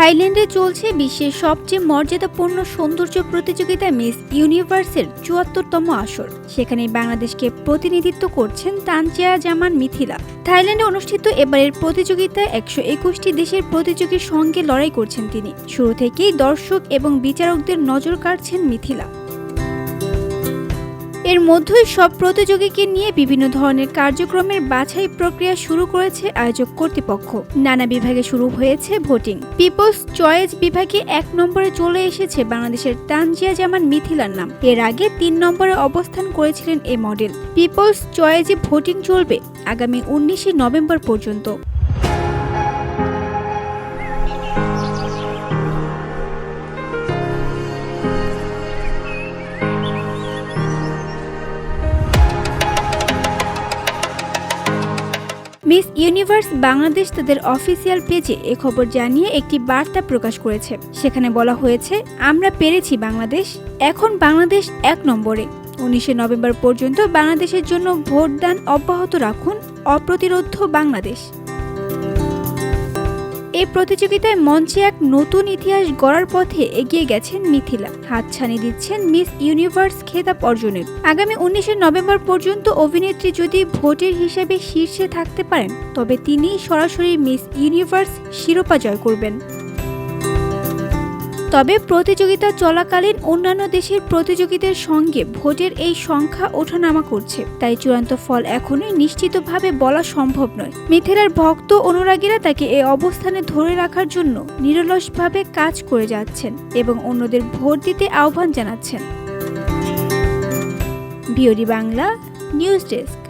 থাইল্যান্ডে চলছে বিশ্বের সবচেয়ে মর্যাদাপূর্ণ সৌন্দর্য প্রতিযোগিতা মিস ইউনিভার্সের চুয়াত্তরতম আসর। সেখানে বাংলাদেশকে প্রতিনিধিত্ব করছেন তানচিয়া জামান মিথিলা। থাইল্যান্ডে অনুষ্ঠিত এবারের প্রতিযোগিতায় একশো একুশটি দেশের প্রতিযোগীর সঙ্গে লড়াই করছেন তিনি। শুরু থেকেই দর্শক এবং বিচারকদের নজর কাড়ছেন মিথিলা। এর মধ্যেই সব প্রতিযোগীকে নিয়ে বিভিন্ন ধরনের কার্যক্রমের বাছাই প্রক্রিয়া শুরু করেছে আয়োজক কর্তৃপক্ষ। নানা বিভাগে শুরু হয়েছে ভোটিং। পিপলস চয়েস বিভাগে এক নম্বরে চলে এসেছে বাংলাদেশের তানজিয়া জামান মিথিলার নাম। এর আগে তিন নম্বরে অবস্থান করেছিলেন এ মডেল। পিপলস চয়েসে ভোটিং চলবে আগামী উনিশে নভেম্বর পর্যন্ত। মিস ইউনিভার্স বাংলাদেশ তাদের অফিসিয়াল পেজে এ খবর জানিয়ে একটি বার্তা প্রকাশ করেছে। সেখানে বলা হয়েছে, আমরা পেরেছি বাংলাদেশ, এখন বাংলাদেশ এক নম্বরে। উনিশে নভেম্বর পর্যন্ত বাংলাদেশের জন্য ভোটদান অব্যাহত রাখুন অপ্রতিরোধ বাংলাদেশ। এই প্রতিযোগিতায় মঞ্চে এক নতুন ইতিহাস গড়ার পথে এগিয়ে গেছেন মিথিলা। হাতছানি দিচ্ছেন মিস ইউনিভার্স খেতাব অর্জনের। আগামী উনিশে নভেম্বর পর্যন্ত অভিনেত্রী যদি ভোটের হিসাবে শীর্ষে থাকতে পারেন, তবে তিনি সরাসরি মিস ইউনিভার্স শিরোপা জয় করবেন। তবে প্রতিযোগিতা চলাকালীন অন্যান্য দেশের প্রতিযোগীদের সঙ্গে ভোটের এই সংখ্যা ওঠানামা করছে। তাই চূড়ান্ত ফল এখনই নিশ্চিতভাবে বলা সম্ভব নয়। মিথিলার ভক্ত অনুরাগীরা তাকে এই অবস্থানে ধরে রাখার জন্য নিরলসভাবে কাজ করে যাচ্ছেন এবং অন্যদের ভোট দিতে আহ্বান জানাচ্ছেন। BOD Bangla, news desk.